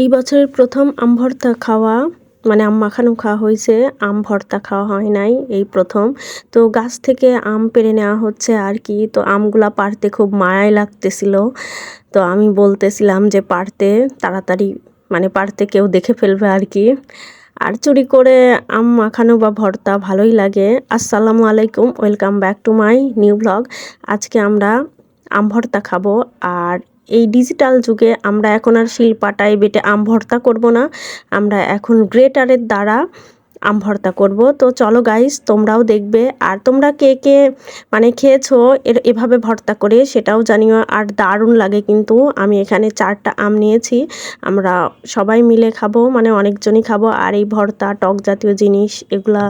এই বছরের প্রথম আম ভর্তা খাওয়া মানে আম মাখানো খাওয়া হয়েছে। আম ভর্তা খাওয়া হয় নাই এই প্রথম। তো গাছ থেকে আম পেরে নেওয়া হচ্ছে আর কি। তো আমগুলা পারতে খুব মায়াই লাগতেছিল। তো আমি বলতেছিলাম যে পারতে, তাড়াতাড়ি মানে পারতে কেউ দেখে ফেলবে আর কি। আর চুরি করে আম মাখানো বা ভর্তা ভালোই লাগে। আসসালামু আলাইকুম, welcome back to my new blog. আজকে আমরা আম ভর্তা খাব আর এই ডিজিটাল যুগে আমরা এখন আর শিলপাটায় বেটে আম ভর্তা করব না। আমরা এখন গ্রেটারের দ্বারা আম ভর্তা করব। তো চলো গাইস তোমরাও দেখবে। আর তোমরা কে কে মানে খেয়েছো, এর, এভাবে ভর্তা করে সেটাও জানিও। আর দারুণ লাগে কিন্তু। আমি এখানে চারটা আম নিয়েছি। আমরা সবাই মিলে খাব মানে অনেকজনই খাব। আর এই ভর্তা, টক জাতীয় জিনিস, এগুলা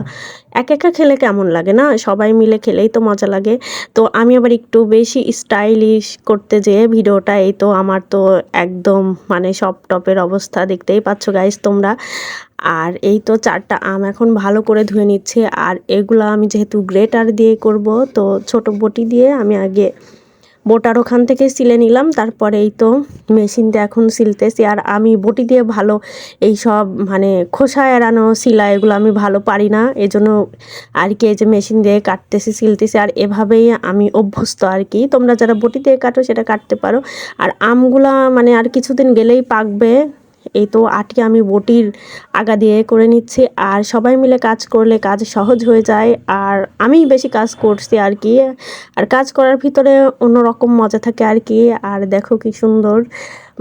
এক একা খেলে কেমন লাগে না? সবাই মিলে খেলেই তো মজা লাগে। তো আমি আবার একটু বেশি স্টাইলিশ করতে যেয়ে ভিডিওটা, এই তো আমার তো একদম মানে সব টপের অবস্থা দেখতেই পাচ্ছ গাইস তোমরা। আর এই তো চারটা আম এখন ভালো করে ধুয়ে নিচ্ছে। আর এগুলো আমি যেহেতু গ্রেটার দিয়ে করব, তো ছোট বটি দিয়ে আমি আগে বোটার ওখান থেকে সিলে নিলাম। তারপরে এই তো মেশিন দিয়ে এখন সিলতেছি। আর আমি বটি দিয়ে ভালো এই সব মানে খোসা এড়ানো সিলা এগুলো আমি ভালো পারি না। এজন্য আর কি এই যে মেশিন দিয়ে কাটতেছি, সিলতেছি। আর এভাবেই আমি অভ্যস্ত আর কি। তোমরা যারা বটি দিয়ে কাটো, সেটা কাটতে পারো। আর আমগুলা মানে আর কিছুদিন গেলেই পাকবে। এই তো আটি আমি বটির আগা দিয়ে করে নিচ্ছি। আর সবাই মিলে কাজ করলে কাজ সহজ হয়ে যায়। আর আমি বেশি কাজ করছি আর কি। আর কাজ করার ভিতরে অন্যরকম মজা থাকে আর কি। আর দেখো কি সুন্দর।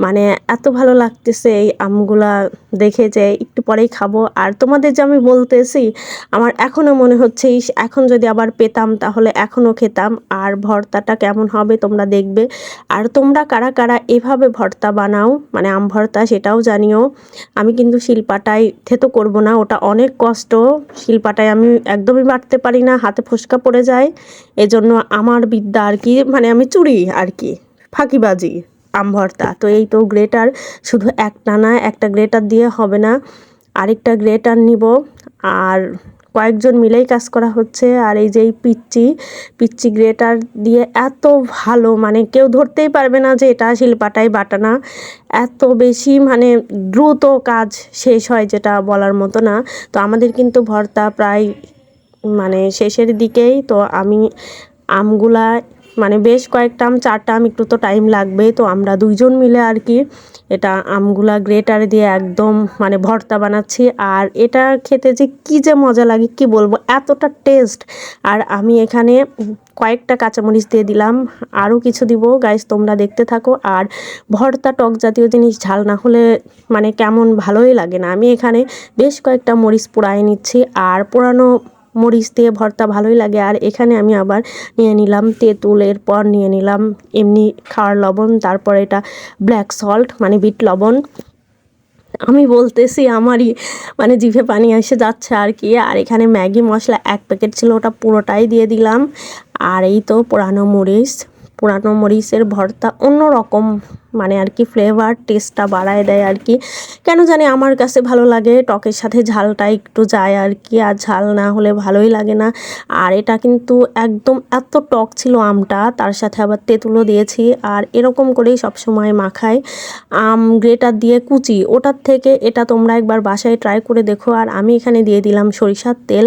মানে এত ভালো লাগতেছে এই আমগুলা দেখে যে একটু পরেই খাব। আর তোমাদের যে আমি বলতেছি, আমার এখনও মনে হচ্ছে এখন যদি আবার পেতাম তাহলে এখনও খেতাম। আর ভর্তাটা কেমন হবে তোমরা দেখবে। আর তোমরা কারা কারা এভাবে ভর্তা বানাও মানে আম ভর্তা সেটাও জানিও। আমি কিন্তু শিলপাটায় থেতো করব না, ওটা অনেক কষ্ট। শিলপাটায় আমি একদমই বাটতে পারি না, হাতে ফসকা পড়ে যায়। এজন্য আমার বিদ্যা আর কি মানে আমি চুরি আর কি, ফাঁকিবাজি। আম ভর্তা তো এই তো গ্রেটার শুধু একটা না একটা গ্রেটার দিয়ে হবে না। আরেকটা গ্রেটার নিব। আর কয়েকজন মিলেই কাজ করা হচ্ছে। আর এই যে এই পিচ্চি পিচ্চি গ্রেটার দিয়ে এত ভালো মানে কেউ ধরতেই পারবে না যে এটা শিলপাটাই বাটানা। এত বেশি মানে দ্রুত কাজ শেষ হয় যেটা বলার মতো না। তো আমাদের কিন্তু ভর্তা প্রায় মানে শেষের দিকেই। তো আমি আমগুলা মানে বেশ কয়েকটা আম, চারটা আম, একটু তো টাইম লাগবে তো আমরা দুইজন মিলে আর কি এটা আমগুলা গ্রেটার দিয়ে একদম মানে ভর্তা বানাচ্ছি। আর এটা খেতে যে কি যে মজা লাগে, কি বলব? এতটা টেস্ট আর আমি এখানে কয়েকটা কাঁচামরিচ দিয়ে দিলাম, আরও কিছু দিব। গাইস তোমরা দেখতে থাকো। আর ভর্তা টক জাতীয় জিনিস, ঝাল না হলে মানে কেমন ভালোই লাগে না। আমি এখানে বেশ কয়েকটা মরিচ পোড়ায় নিচ্ছি। আর পোড়ানো মরিচ দিয়ে ভর্তা ভালোই লাগে। আর এখানে আমি আবার নিয়ে নিলাম তেঁতুল, এরপর নিয়ে নিলাম এমনি খাওয়ার লবণ, তারপর এটা ব্ল্যাক সল্ট মানে বিট লবণ। আমি বলতেছি, আমারই মানে জিভে পানি এসে যাচ্ছে আর কি। আর এখানে ম্যাগি মশলা এক প্যাকেট ছিল, ওটা পুরোটাই দিয়ে দিলাম। আর এই তো পোড়ানো মরিচ পোড়ানো মরিচের ভর্তা অন্য রকম মানে আর কি ফ্লেভার টেস্টটা বাড়ায় দেয় আর কি। কেন জানি আমার কাছে ভালো লাগে, টকের সাথে ঝালটা একটু যায় আর কি, আর ঝাল না হলে ভালোই লাগে না। আর এটা কিন্তু একদম এত টক ছিল আমটা, তার সাথে আবার তেঁতুলও দিয়েছি, আর এরকম করেই সবসময় মাখায় আম গ্রেটার দিয়ে কুচি, ওটার থেকে এটা তোমরা একবার বাসায় ট্রাই করে দেখো। আর আমি এখানে দিয়ে দিলাম সরিষার তেল।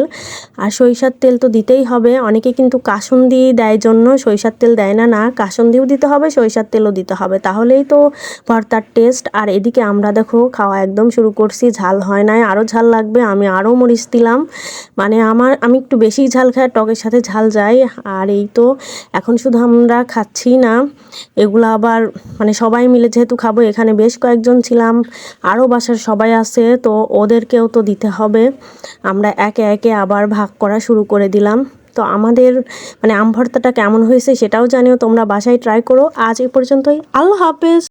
আর সরিষার তেল তো দিতেই হবে, অনেকে কিন্তু কাসুন দিয়ে জন্য, সরিষার তেল দেয় না না কাসুন দিয়েও দিতে হবে, সরিষার তেলও দিতে হবে। তাহলেই তো ভর্তার টেস্ট আর এদিকে আমরা দেখো, খাওয়া একদম শুরু করছি, ঝাল হয় নাই। আরও ঝাল লাগবে, আমি আরও মরিচ দিলাম। মানে আমার, আমি একটু বেশি ঝাল খাই, টকের সাথে ঝাল যাই আর এই তো এখন শুধু আমরা খাচ্ছি না, এগুলো আবার মানে সবাই মিলে যেহেতু খাব, এখানে বেশ কয়েকজন ছিলাম আরও বাসার সবাই আছে, তো ওদেরকেও তো দিতে হবে। আমরা একে একে আবার ভাগ করা শুরু করে দিলাম। তো আমাদের মানে আম ভর্তাটা কেমন হয়েছে সেটাও জানিও, তোমরা বাসায় ট্রাই করো। আজ এ পর্যন্তই। আল্লাহ হাফেজ।